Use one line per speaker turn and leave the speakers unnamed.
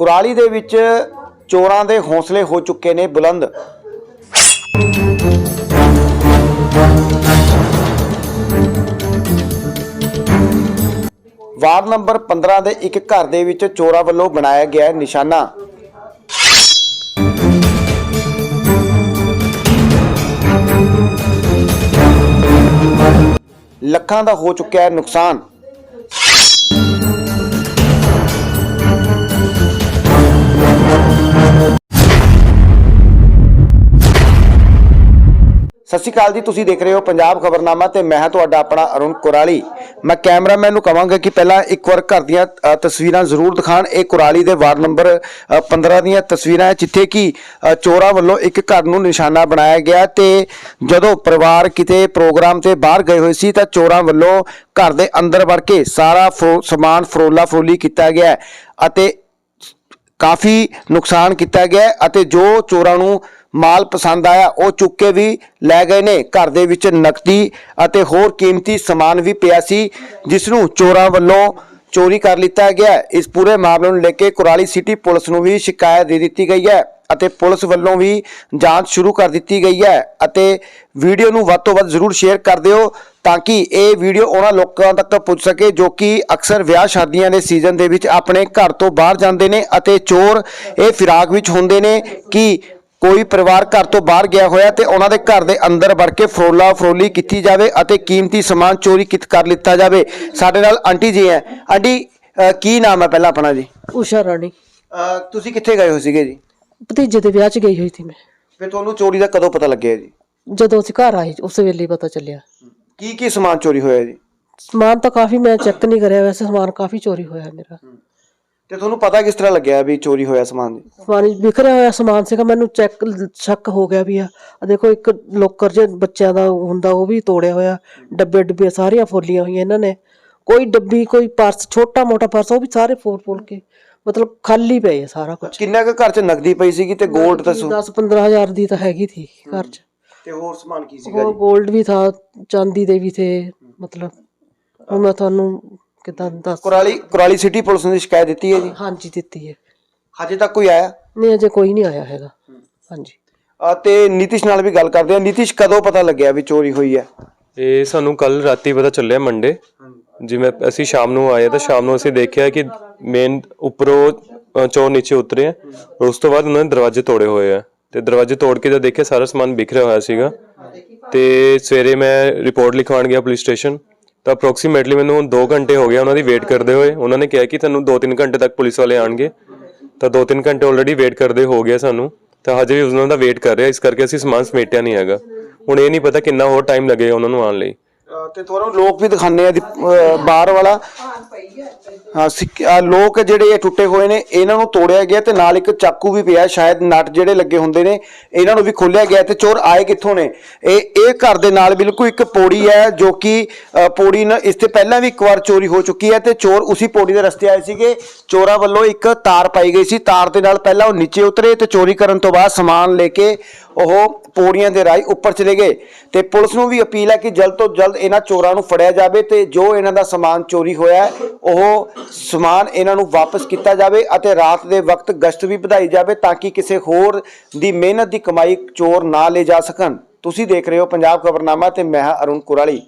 ਕੁਰਾਲੀ ਦੇ ਵਿੱਚ ਚੋਰਾਂ ਦੇ ਹੌਸਲੇ ਹੋ ਚੁੱਕੇ ਨੇ ਬੁਲੰਦ। ਵਾਰਡ ਨੰਬਰ 15 ਦੇ ਇੱਕ ਘਰ ਦੇ ਵਿੱਚ ਚੋਰਾਂ ਵੱਲੋਂ ਬਣਾਇਆ ਗਿਆ ਨਿਸ਼ਾਨਾ। ਲੱਖਾਂ ਦਾ ਹੋ ਚੁੱਕਿਆ ਹੈ ਨੁਕਸਾਨ। ਸਤਿ ਸ਼੍ਰੀ ਅਕਾਲ ਜੀ ਤੁਸੀਂ ਦੇਖ ਰਹੇ ਹੋ ਪੰਜਾਬ ਖਬਰਨਾਮਾ ਤੇ ਮੈਂ ਹਾਂ ਤੁਹਾਡਾ ਆਪਣਾ ਅਰੁਣ ਕੁਰਾਲੀ। ਮੈਂ ਕੈਮਰਾਮੈਨ ਨੂੰ ਕਹਾਂਗਾ ਕਿ ਪਹਿਲਾਂ ਇੱਕ ਵਾਰ ਘਰ ਦੀਆਂ ਅ, ਤਸਵੀਰਾਂ ਜ਼ਰੂਰ ਦਿਖਾਣ। ਇਹ ਕੁਰਾਲੀ ਦੇ ਵਾਰਡ ਨੰਬਰ ਅ, 15 ਦੀਆਂ ਤਸਵੀਰਾਂ ਹੈ ਜਿੱਥੇ ਕਿ ਅ, ਚੋਰਾਂ ਵੱਲੋਂ ਇੱਕ ਘਰ ਨੂੰ ਨਿਸ਼ਾਨਾ ਬਣਾਇਆ ਗਿਆ ਤੇ ਜਦੋਂ ਪਰਿਵਾਰ ਕਿਤੇ ਪ੍ਰੋਗਰਾਮ ਤੇ ਬਾਹਰ ਗਏ ਹੋਏ ਸੀ ਤਾਂ ਚੋਰਾਂ ਵੱਲੋਂ ਘਰ ਦੇ ਅੰਦਰ ਵੜ ਕੇ ਸਾਰਾ ਫਰੋ- ਸਮਾਨ ਫਰੋਲਾ ਫਰੋਲੀ ਕੀਤਾ ਗਿਆ ਹੈ ਅਤੇ ਕਾਫੀ ਨੁਕਸਾਨ ਕੀਤਾ ਗਿਆ ਹੈ ਅਤੇ ਜੋ ਚੋਰਾਂ ਨੂੰ ਮਾਲ ਪਸੰਦ ਆਇਆ, ਉਹ ਚੁੱਕ ਕੇ ਵੀ ਲੈ ਗਏ ਨੇ। ਘਰ ਦੇ ਵਿੱਚ ਨਕਦੀ ਅਤੇ ਹੋਰ ਕੀਮਤੀ ਸਮਾਨ ਵੀ ਪਿਆ ਸੀ ਜਿਸ ਨੂੰ ਚੋਰਾਂ ਵੱਲੋਂ ਚੋਰੀ ਕਰ ਲਿੱਤਾ ਗਿਆ। ਇਸ ਪੂਰੇ ਮਾਮਲੇ ਨੂੰ ਲੈ ਕੇ ਕੁਰਾਲੀ ਸਿਟੀ ਪੁਲਿਸ ਨੂੰ ਵੀ ਸ਼ਿਕਾਇਤ ਦੇ ਦਿੱਤੀ ਗਈ ਹੈ ਅਤੇ ਪੁਲਿਸ ਵੱਲੋਂ ਵੀ ਜਾਂਚ ਸ਼ੁਰੂ ਕਰ ਦਿੱਤੀ ਗਈ ਹੈ। ਅਤੇ ਵੀਡੀਓ ਨੂੰ ਵੱਧ ਤੋਂ ਵੱਧ ਜ਼ਰੂਰ ਸ਼ੇਅਰ ਕਰ ਦਿਓ ਤਾਂ ਕਿ ਇਹ ਵੀਡੀਓ ਉਹਨਾਂ ਲੋਕਾਂ ਤੱਕ ਪਹੁੰਚ ਸਕੇ ਜੋ ਕਿ ਅਕਸਰ ਵਿਆਹ ਸ਼ਾਦੀਆਂ ਦੇ ਸੀਜ਼ਨ ਦੇ ਵਿੱਚ ਆਪਣੇ ਘਰ ਤੋਂ ਬਾਹਰ ਜਾਂਦੇ ਨੇ ਅਤੇ ਚੋਰ ਇਹ ਫਿਰਾਕ ਵਿੱਚ ਹੁੰਦੇ ਨੇ ਕਿ ਕੋਈ ਪਰਿਵਾਰ ਘਰ ਤੋਂ ਬਾਹਰ ਗਿਆ ਹੋਇਆ ਤੇ ਉਹਨਾਂ ਦੇ ਘਰ ਦੇ ਅੰਦਰ ਵੜ ਕੇ ਫਰੋਲਾ ਫਰੋਲੀ ਕੀਤੀ ਜਾਵੇ ਅਤੇ ਕੀਮਤੀ ਸਮਾਨ ਚੋਰੀ ਕਿਤ ਕਰ ਲਿੱਤਾ ਜਾਵੇ। ਸਾਡੇ ਨਾਲ ਆਂਟੀ ਜੀ ਹੈ। ਆਂਟੀ ਅ, ਕੀ ਨਾਮ ਹੈ ਪਹਿਲਾਂ ਆਪਣਾ ਜੀ?
ਉਸ਼ਾ ਰਾਣੀ।
ਅ, ਤੁਸੀਂ ਕਿੱਥੇ ਗਏ ਹੋਏ ਸੀਗੇ ਜੀ?
ਭਤੀਜੇ ਦੇ ਵਿਆਹ 'ਚ ਗਈ ਹੋਈ ਸੀ ਮੈਂ।
ਫਿਰ ਤੁਹਾਨੂੰ ਚੋਰੀ ਦਾ ਕਦੋਂ ਪਤਾ ਲੱਗਿਆ ਜੀ?
ਜਦੋਂ ਅਸੀਂ ਘਰ ਆਏ ਉਸ ਵੇਲੇ ਹੀ ਪਤਾ ਚੱਲਿਆ।
ਕੀ ਕੀ ਸਮਾਨ ਚੋਰੀ ਹੋਇਆ ਜੀ?
ਸਮਾਨ ਤਾਂ ਕਾਫੀ ਮੈਂ ਚੈੱਕ ਨਹੀਂ ਕਰਿਆ ਵੈਸੇ ਸਮਾਨ ਕਾਫੀ ਚੋਰੀ ਹੋਇਆ ਮੇਰਾ।
ਤੇ ਤੁਹਾਨੂੰ ਪਤਾ ਕਿਸ ਤਰ੍ਹਾਂ ਲੱਗਿਆ ਵੀ ਚੋਰੀ ਹੋਇਆ ਸਮਾਨ ਜੀ?
ਸਮਾਨ ਵਿਖਰਿਆ ਹੋਇਆ ਸਮਾਨ ਸੀਗਾ ਮੈਨੂੰ ਚੈੱਕ ਸ਼ੱਕ ਹੋ ਗਿਆ ਵੀ ਆ। ਆਹ ਦੇਖੋ ਇੱਕ ਲੋਕਰ ਜੇ ਬੱਚਿਆਂ ਦਾ ਹੁੰਦਾ ਉਹ ਵੀ ਤੋੜਿਆ ਹੋਇਆ। ਡੱਬੇ ਡੱਬੇ ਸਾਰੀਆਂ ਫੋਲੀਆਂ ਹੋਈਆਂ ਇਹਨਾਂ ਨੇ। ਕੋਈ ਡੱਬੀ ਕੋਈ ਪਰਸ ਛੋਟਾ ਮੋਟਾ ਪਰਸ ਉਹ ਵੀ ਸਾਰੇ ਫੋਲ ਫੋਲ ਕੇ ਮਤਲਬ ਖਾਲੀ ਪਏ ਆ ਸਾਰਾ ਕੁਝ
ਕਿੰਨਾ ਕੁ ਘਰ 'ਚ ਨਗਦੀ ਪਈ ਸੀਗੀ ਤੇ 골ਡ ਦੱਸੋ
10 15000 ਦੀ ਤਾਂ ਹੈਗੀ ਥੀ ਘਰ 'ਚ।
ਤੇ ਹੋਰ ਸਮਾਨ ਕੀ ਸੀਗਾ ਜੀ?
골ਡ ਵੀ ਥਾ ਚਾਂਦੀ ਦੇ ਵੀ ਥੇ ਮਤਲਬ। ਹੁਣ ਮੈਂ ਤੁਹਾਨੂੰ ਕਿਦਾਂ ਦੱਸ
ਕੁਰਾਲੀ ਕੁਰਾਲੀ ਸਿਟੀ ਪੁਲਿਸ ਨੇ ਸ਼ਿਕਾਇਤ ਦਿੱਤੀ ਹੈ ਜੀ?
ਹਾਂਜੀ ਦਿੱਤੀ ਹੈ।
ਹਜੇ ਤੱਕ ਕੋਈ ਆਇਆ?
ਨਹੀਂ ਅਜੇ ਕੋਈ ਨਹੀਂ ਆਇਆ ਹੈਗਾ। ਹਾਂਜੀ।
ਅ, ਤੇ ਨੀਤਿਸ਼ ਨਾਲ ਵੀ ਗੱਲ ਕਰਦੇ ਆ ਨੀਤਿਸ਼ ਕਦੋਂ ਪਤਾ ਲੱਗਿਆ ਵੀ ਚੋਰੀ ਹੋਈ ਹੈ?
ਇਹ ਸਾਨੂੰ ਕੱਲ ਰਾਤੀ ਪਤਾ ਚੱਲਿਆ ਮੰਡੇ ਜਿਵੇਂ ਅਸੀਂ ਸ਼ਾਮ ਨੂੰ ਆਏ ਤਾਂ ਸ਼ਾਮ ਨੂੰ ਅਸੀਂ ਦੇਖਿਆ ਕਿ ਮੇਨ ਉੱਪਰੋਂ ਅ, ਚੋਰ ਨੀਚੇ ਉਤਰੇ ਆ। ਔਰ ਉਸ ਤੋਂ ਬਾਅਦ ਉਹਨਾਂ ਨੇ ਦਰਵਾਜ਼ੇ ਤੋੜੇ ਹੋਏ ਆ। ਤੇ ਦਰਵਾਜ਼ੇ ਤੋੜ ਕੇ ਜਦ ਦੇਖਿਆ ਸਾਰਾ ਸਮਾਨ ਬਿਖਰਿਆ ਹੋਇਆ ਸੀਗਾ। ਤੇ ਸਵੇਰੇ ਮੈਂ ਰਿਪੋਰਟ ਲਿਖਵਾਉਣ ਗਿਆ ਪੁਲਿਸ ਸਟੇਸ਼ਨ ਤਾਂ ਅਪਰੋਕਸੀਮੇਟਲੀ ਮੈਨੂੰ ਹੁਣ 2 ਘੰਟੇ ਹੋ ਗਏ ਉਹਨਾਂ ਦੀ ਵੇਟ ਕਰਦੇ ਹੋਏ। ਉਹਨਾਂ ਨੇ ਕਿਹਾ ਕਿ ਤੁਹਾਨੂੰ 2-3 ਘੰਟੇ ਤੱਕ ਪੁਲਿਸ ਵਾਲੇ ਆਣਗੇ ਤਾਂ 2-3 ਘੰਟੇ ਆਲਰੇਡੀ ਵੇਟ ਕਰਦੇ ਹੋ ਗਿਆ ਸਾਨੂੰ। ਤਾਂ ਹਜੇ ਵੀ ਉਹਨਾਂ ਦਾ ਵੇਟ ਕਰ ਰਿਹਾ। ਇਸ ਕਰਕੇ ਅਸੀਂ ਸਮਾਨ ਸਮੇਟਿਆ ਨਹੀਂ ਹੈਗਾ। ਹੁਣ ਇਹ ਨਹੀਂ ਪਤਾ ਕਿੰਨਾ ਹੋਰ ਟਾਈਮ ਲੱਗੇਗਾ ਉਹਨਾਂ ਨੂੰ ਆਉਣ ਲਈ।
ਅ, ਤੇ ਤੁਹਾਨੂੰ ਲੋਕ ਵੀ ਦਿਖਾਣੇ ਆ ਦੀ- ਅ, ਬਾਹਰ ਵਾਲਾ। ਸਿੱਕ- ਅ, ਲੋਕ ਜਿਹੜੇ ਇਹ ਟੁੱਟੇ ਹੋਏ ਨੇ ਇਹਨਾਂ ਨੂੰ ਤੋੜਿਆ ਗਿਆ ਤੇ ਨਾਲ ਇੱਕ ਚਾਕੂ ਵੀ ਪਿਆ ਸ਼ਾਇਦ ਨਟ ਜਿਹੜੇ ਲੱਗੇ ਹੁੰਦੇ ਨੇ ਇਹਨਾਂ ਨੂੰ ਵੀ ਖੋਲਿਆ ਗਿਆ ਤੇ ਚੋਰ ਆਏ ਕਿੱਥੋਂ ਨੇ? ਇਹ ਇਹ ਘਰ ਦੇ ਨਾਲ ਬਿਲਕੁਲ ਇੱਕ ਪੌੜੀ ਹੈ ਜੋ ਕਿ ਅ, ਪੌੜੀ ਨਾ ਇਸ ਤੇ ਪਹਿਲਾਂ ਵੀ ਇੱਕ ਵਾਰ ਚੋਰੀ ਹੋ ਚੁੱਕੀ ਹੈ ਤੇ ਚੋਰ ਉਸੇ ਪੌੜੀ ਦੇ ਰਸਤੇ ਆਏ ਸੀਗੇ। ਚੋਰਾਂ ਵੱਲੋਂ ਇੱਕ ਤਾਰ ਪਾਈ ਗਈ ਸੀ ਤਾਰ ਦੇ ਨਾਲ ਪਹਿਲਾਂ ਉਹ ਨੀਚੇ ਉਤਰੇ ਤੇ ਚੋਰੀ ਕਰਨ ਤੋਂ ਬਾਅਦ ਸਮਾਨ ਲੈ ਕੇ ਉਹ ਪੌੜੀਆਂ ਦੇ ਰਾਹੀਂ ਉੱਪਰ ਚਲੇ ਗਏ। ਤੇ ਪੁਲਿਸ ਨੂੰ ਵੀ ਅਪੀਲ ਹੈ ਕਿ ਜਲਦ ਤੋਂ ਜਲਦ ਇਹਨਾਂ ਚੋਰਾਂ ਨੂੰ ਫੜਿਆ ਜਾਵੇ ਤੇ ਜੋ ਇਹਨਾਂ ਦਾ ਸਮਾਨ ਚੋਰੀ ਹੋਇਆ ਹੈ, ਉਹ ਸਮਾਨ ਇਹਨਾਂ ਨੂੰ ਵਾਪਸ ਕੀਤਾ ਜਾਵੇ ਅਤੇ ਰਾਤ ਦੇ ਵਕਤ ਗਸ਼ਤ ਵੀ ਵਧਾਈ ਜਾਵੇ ਤਾਂ ਕਿ ਕਿਸੇ ਹੋਰ ਦੀ ਮਿਹਨਤ ਦੀ ਕਮਾਈ ਚੋਰ ਨਾ ਲੈ ਜਾ ਸਕਣ। ਤੁਸੀਂ ਦੇਖ ਰਹੇ ਹੋ ਪੰਜਾਬ ਖਬਰਨਾਮਾ ਤੇ ਮੈਂ ਹਾਂ ਅਰੁਣ ਕੁਰਾਲੀ।